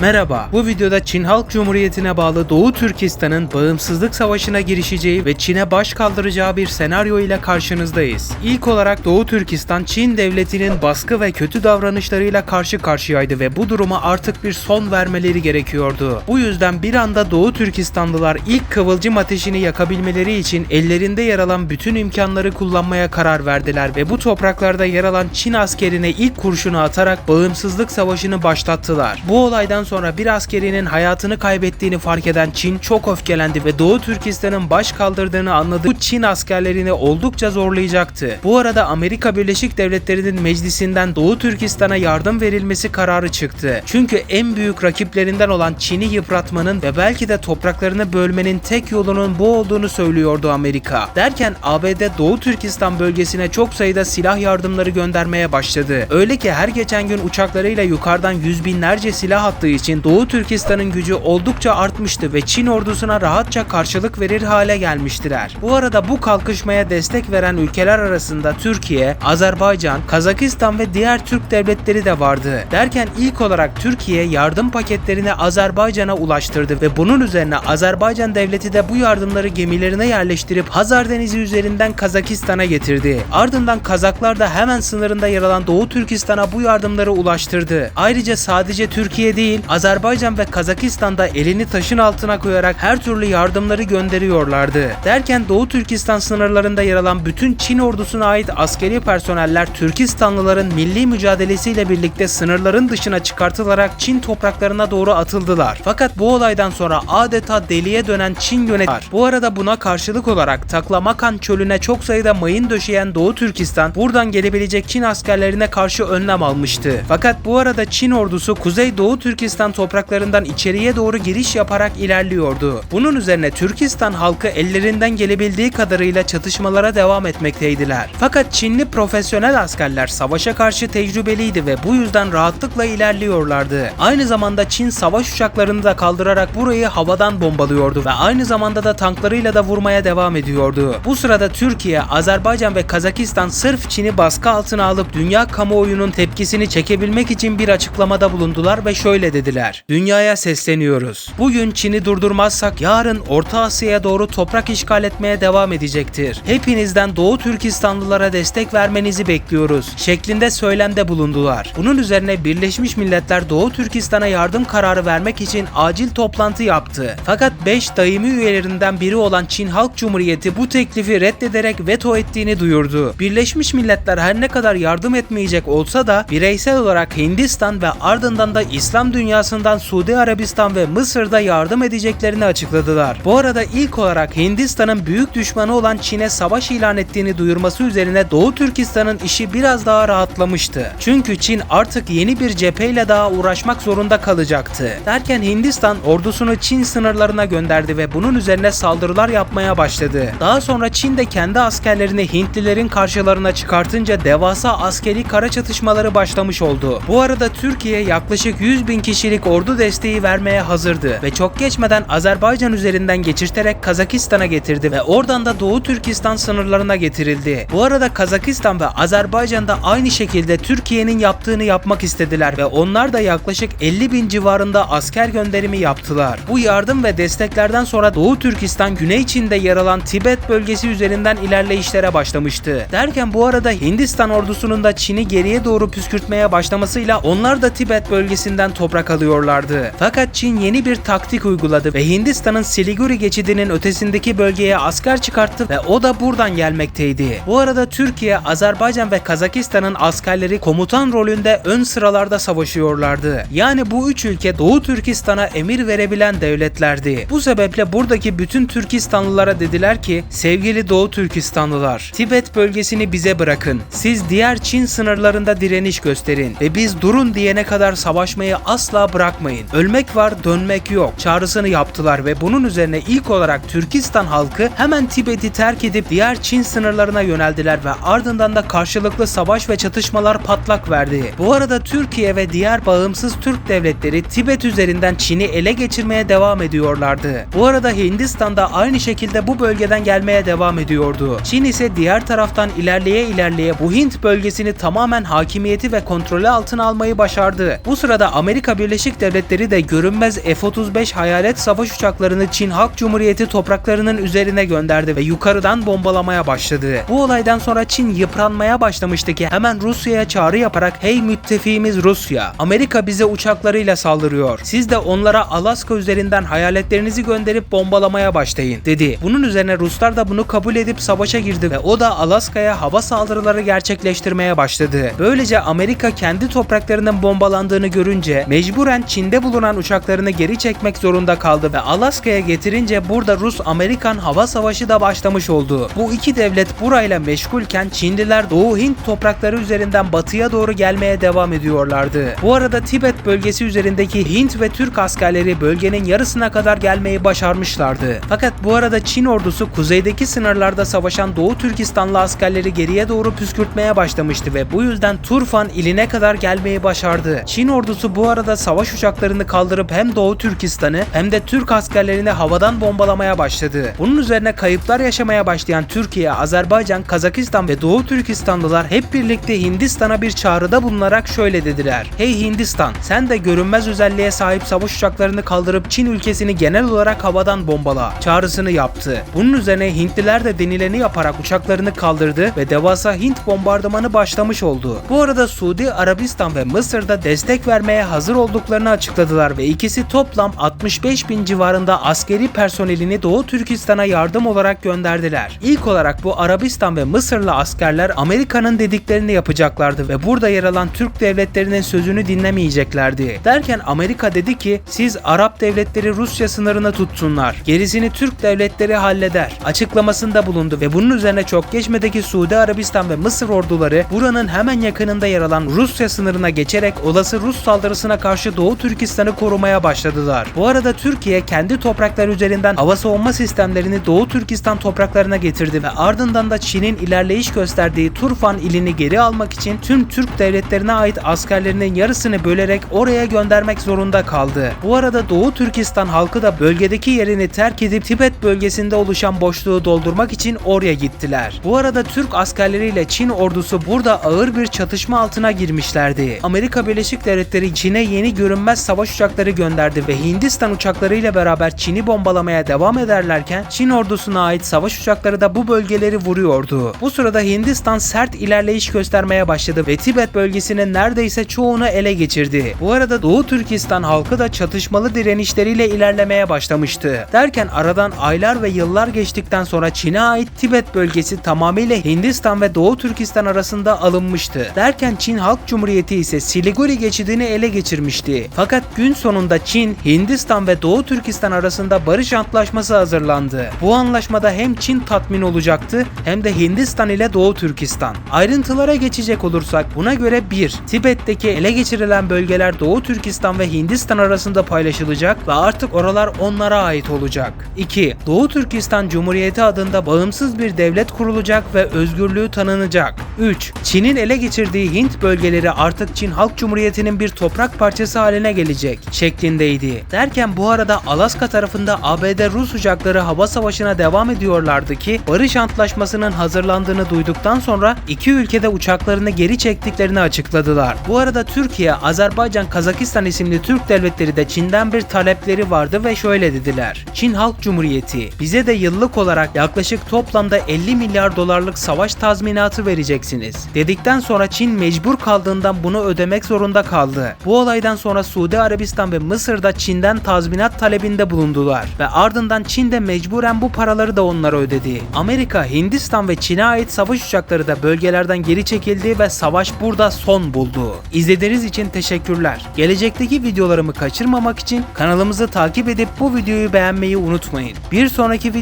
Merhaba, bu videoda Çin Halk Cumhuriyeti'ne bağlı Doğu Türkistan'ın bağımsızlık savaşına girişeceği ve Çin'e baş kaldıracağı bir senaryo ile karşınızdayız. İlk olarak Doğu Türkistan, Çin devletinin baskı ve kötü davranışlarıyla karşı karşıyaydı ve bu duruma artık bir son vermeleri gerekiyordu. Bu yüzden bir anda Doğu Türkistanlılar ilk kıvılcım ateşini yakabilmeleri için ellerinde yer alan bütün imkanları kullanmaya karar verdiler ve bu topraklarda yer alan Çin askerine ilk kurşunu atarak bağımsızlık savaşını başlattılar. Bu olaydan sonra bir askerinin hayatını kaybettiğini fark eden Çin çok öfkelendi ve Doğu Türkistan'ın baş kaldırdığını anladı. Bu Çin askerlerini oldukça zorlayacaktı. Bu arada Amerika Birleşik Devletleri'nin meclisinden Doğu Türkistan'a yardım verilmesi kararı çıktı. Çünkü en büyük rakiplerinden olan Çin'i yıpratmanın ve belki de topraklarını bölmenin tek yolunun bu olduğunu söylüyordu Amerika. Derken ABD Doğu Türkistan bölgesine çok sayıda silah yardımları göndermeye başladı. Öyle ki her geçen gün uçaklarıyla yukarıdan yüz binlerce silah attığı için Doğu Türkistan'ın gücü oldukça artmıştı ve Çin ordusuna rahatça karşılık verir hale gelmiştiler. Bu arada bu kalkışmaya destek veren ülkeler arasında Türkiye, Azerbaycan, Kazakistan ve diğer Türk devletleri de vardı. Derken ilk olarak Türkiye yardım paketlerini Azerbaycan'a ulaştırdı ve bunun üzerine Azerbaycan devleti de bu yardımları gemilerine yerleştirip Hazar Denizi üzerinden Kazakistan'a getirdi. Ardından Kazaklar da hemen sınırında yer alan Doğu Türkistan'a bu yardımları ulaştırdı. Ayrıca sadece Türkiye değil, Azerbaycan ve Kazakistan da elini taşın altına koyarak her türlü yardımları gönderiyorlardı. Derken Doğu Türkistan sınırlarında yer alan bütün Çin ordusuna ait askeri personeller Türkistanlıların milli mücadelesiyle birlikte sınırların dışına çıkartılarak Çin topraklarına doğru atıldılar. Fakat bu olaydan sonra adeta deliye dönen Çin yönetimi Bu arada buna karşılık olarak Taklamakan çölüne çok sayıda mayın döşeyen Doğu Türkistan buradan gelebilecek Çin askerlerine karşı önlem almıştı. Fakat bu arada Çin ordusu Kuzey Doğu Türkistan topraklarından içeriye doğru giriş yaparak ilerliyordu. Bunun üzerine Türkistan halkı ellerinden gelebildiği kadarıyla çatışmalara devam etmekteydiler. Fakat Çinli profesyonel askerler savaşa karşı tecrübeliydi ve bu yüzden rahatlıkla ilerliyorlardı. Aynı zamanda Çin savaş uçaklarını da kaldırarak burayı havadan bombalıyordu ve aynı zamanda da tanklarıyla da vurmaya devam ediyordu. Bu sırada Türkiye, Azerbaycan ve Kazakistan sırf Çin'i baskı altına alıp dünya kamuoyunun tepkisini çekebilmek için bir açıklamada bulundular ve şöyle dediler. Dünyaya sesleniyoruz. Bugün Çin'i durdurmazsak yarın Orta Asya'ya doğru toprak işgal etmeye devam edecektir. Hepinizden Doğu Türkistanlılara destek vermenizi bekliyoruz şeklinde söylemde bulundular. Bunun üzerine Birleşmiş Milletler Doğu Türkistan'a yardım kararı vermek için acil toplantı yaptı. Fakat 5 daimi üyelerinden biri olan Çin Halk Cumhuriyeti bu teklifi reddederek veto ettiğini duyurdu. Birleşmiş Milletler her ne kadar yardım etmeyecek olsa da bireysel olarak Hindistan ve ardından da İslam dünyasından Suudi Arabistan ve Mısır'da yardım edeceklerini açıkladılar. Bu arada ilk olarak Hindistan'ın büyük düşmanı olan Çin'e savaş ilan ettiğini duyurması üzerine Doğu Türkistan'ın işi biraz daha rahatlamıştı. Çünkü Çin artık yeni bir cepheyle daha uğraşmak zorunda kalacaktı. Derken Hindistan ordusunu Çin sınırlarına gönderdi ve bunun üzerine saldırılar yapmaya başladı. Daha sonra Çin de kendi askerlerini Hintlilerin karşılarına çıkartınca devasa askeri kara çatışmaları başlamış oldu. Bu arada Türkiye yaklaşık 100 bin kişilik ordu desteği vermeye hazırdı ve çok geçmeden Azerbaycan üzerinden geçirterek Kazakistan'a getirdi ve oradan da Doğu Türkistan sınırlarına getirildi. Bu arada Kazakistan ve Azerbaycan da aynı şekilde Türkiye'nin yaptığını yapmak istediler ve onlar da yaklaşık 50 bin civarında asker gönderimi yaptılar. Bu yardım ve desteklerden sonra Doğu Türkistan Güney Çin'de yer alan Tibet bölgesi üzerinden ilerleyişlere başlamıştı. Derken bu arada Hindistan ordusunun da Çin'i geriye doğru püskürtmeye başlamasıyla onlar da Tibet bölgesinden toprak alıyorlardı. Fakat Çin yeni bir taktik uyguladı ve Hindistan'ın Siliguri geçidinin ötesindeki bölgeye asker çıkarttı ve o da buradan gelmekteydi. Bu arada Türkiye, Azerbaycan ve Kazakistan'ın askerleri komutan rolünde ön sıralarda savaşıyorlardı. Yani bu üç ülke Doğu Türkistan'a emir verebilen devletlerdi. Bu sebeple buradaki bütün Türkistanlılara dediler ki sevgili Doğu Türkistanlılar Tibet bölgesini bize bırakın. Siz diğer Çin sınırlarında direniş gösterin ve biz durun diyene kadar savaşmayı asla bırakmayın. Ölmek var dönmek yok çağrısını yaptılar ve bunun üzerine ilk olarak Türkistan halkı hemen Tibet'i terk edip diğer Çin sınırlarına yöneldiler ve ardından da karşılıklı savaş ve çatışmalar patlak verdi. Bu arada Türkiye ve diğer bağımsız Türk devletleri Tibet üzerinden Çin'i ele geçirmeye devam ediyorlardı. Bu arada Hindistan da aynı şekilde bu bölgeden gelmeye devam ediyordu. Çin ise diğer taraftan ilerleye ilerleye bu Hint bölgesini tamamen hakimiyeti ve kontrolü altına almayı başardı. Bu sırada Amerika Birleşik Birleşik Devletleri de görünmez F-35 hayalet savaş uçaklarını Çin Halk Cumhuriyeti topraklarının üzerine gönderdi ve yukarıdan bombalamaya başladı. Bu olaydan sonra Çin yıpranmaya başlamıştı ki hemen Rusya'ya çağrı yaparak hey müttefiğimiz Rusya, Amerika bize uçaklarıyla saldırıyor. Siz de onlara Alaska üzerinden hayaletlerinizi gönderip bombalamaya başlayın dedi. Bunun üzerine Ruslar da bunu kabul edip savaşa girdi ve o da Alaska'ya hava saldırıları gerçekleştirmeye başladı. Böylece Amerika kendi topraklarının bombalandığını görünce mecburen Çin'de bulunan uçaklarını geri çekmek zorunda kaldı ve Alaska'ya getirince burada Rus-Amerikan hava savaşı da başlamış oldu. Bu iki devlet burayla meşgulken Çinliler Doğu Hint toprakları üzerinden batıya doğru gelmeye devam ediyorlardı. Bu arada Tibet bölgesi üzerindeki Hint ve Türk askerleri bölgenin yarısına kadar gelmeyi başarmışlardı. Fakat bu arada Çin ordusu kuzeydeki sınırlarda savaşan Doğu Türkistanlı askerleri geriye doğru püskürtmeye başlamıştı ve bu yüzden Turfan iline kadar gelmeyi başardı. Çin ordusu bu arada savaş uçaklarını kaldırıp hem Doğu Türkistan'ı hem de Türk askerlerini havadan bombalamaya başladı. Bunun üzerine kayıplar yaşamaya başlayan Türkiye, Azerbaycan, Kazakistan ve Doğu Türkistanlılar hep birlikte Hindistan'a bir çağrıda bulunarak şöyle dediler. Hey Hindistan, sen de görünmez özelliğe sahip savaş uçaklarını kaldırıp Çin ülkesini genel olarak havadan bombala çağrısını yaptı. Bunun üzerine Hintliler de denileni yaparak uçaklarını kaldırdı ve devasa Hint bombardımanı başlamış oldu. Bu arada Suudi Arabistan ve Mısır'da destek vermeye hazır olduklarını açıkladılar ve ikisi toplam 65 bin civarında askeri personelini Doğu Türkistan'a yardım olarak gönderdiler. İlk olarak bu Arabistan ve Mısırlı askerler Amerika'nın dediklerini yapacaklardı ve burada yer alan Türk devletlerinin sözünü dinlemeyeceklerdi. Derken Amerika dedi ki siz Arap devletleri Rusya sınırını tutsunlar. Gerisini Türk devletleri halleder. Açıklamasında bulundu ve bunun üzerine çok geçmedi ki Suudi Arabistan ve Mısır orduları buranın hemen yakınında yer alan Rusya sınırına geçerek olası Rus saldırısına karşı Doğu Türkistan'ı korumaya başladılar. Bu arada Türkiye kendi toprakları üzerinden hava savunma sistemlerini Doğu Türkistan topraklarına getirdi ve ardından da Çin'in ilerleyiş gösterdiği Turfan ilini geri almak için tüm Türk devletlerine ait askerlerinin yarısını bölerek oraya göndermek zorunda kaldı. Bu arada Doğu Türkistan halkı da bölgedeki yerini terk edip Tibet bölgesinde oluşan boşluğu doldurmak için oraya gittiler. Bu arada Türk askerleriyle Çin ordusu burada ağır bir çatışma altına girmişlerdi. Amerika Birleşik Devletleri Çin'e yeni görünmez savaş uçakları gönderdi ve Hindistan uçaklarıyla beraber Çin'i bombalamaya devam ederlerken Çin ordusuna ait savaş uçakları da bu bölgeleri vuruyordu. Bu sırada Hindistan sert ilerleyiş göstermeye başladı ve Tibet bölgesinin neredeyse çoğunu ele geçirdi. Bu arada Doğu Türkistan halkı da çatışmalı direnişleriyle ilerlemeye başlamıştı. Derken aradan aylar ve yıllar geçtikten sonra Çin'e ait Tibet bölgesi tamamıyla Hindistan ve Doğu Türkistan arasında alınmıştı. Derken Çin Halk Cumhuriyeti ise Siliguri geçidini ele geçirmişti. Fakat gün sonunda Çin, Hindistan ve Doğu Türkistan arasında barış antlaşması hazırlandı. Bu anlaşmada hem Çin tatmin olacaktı hem de Hindistan ile Doğu Türkistan. Ayrıntılara geçecek olursak buna göre 1. Tibet'teki ele geçirilen bölgeler Doğu Türkistan ve Hindistan arasında paylaşılacak ve artık oralar onlara ait olacak. 2. Doğu Türkistan Cumhuriyeti adında bağımsız bir devlet kurulacak ve özgürlüğü tanınacak. 3. Çin'in ele geçirdiği Hint bölgeleri artık Çin Halk Cumhuriyeti'nin bir toprak parçası haline gelecek şeklindeydi. Derken bu arada Alaska tarafında ABD-Rus uçakları hava savaşına devam ediyorlardı ki barış antlaşmasının hazırlandığını duyduktan sonra iki ülkede uçaklarını geri çektiklerini açıkladılar. Bu arada Türkiye, Azerbaycan, Kazakistan isimli Türk devletleri de Çin'den bir talepleri vardı ve şöyle dediler. Çin Halk Cumhuriyeti bize de yıllık olarak yaklaşık toplamda 50 milyar dolarlık savaş tazminatı vereceksiniz. Dedikten sonra Çin mecbur kaldığından bunu ödemek zorunda kaldı. Bu olaydan sonra Suudi Arabistan ve Mısır'da Çin'den tazminat talebinde bulundular ve ardından Çin de mecburen bu paraları da onlara ödedi. Amerika, Hindistan ve Çin'e ait savaş uçakları da bölgelerden geri çekildi ve savaş burada son buldu. İzlediğiniz için teşekkürler. Gelecekteki videolarımı kaçırmamak için kanalımızı takip edip bu videoyu beğenmeyi unutmayın. Bir sonraki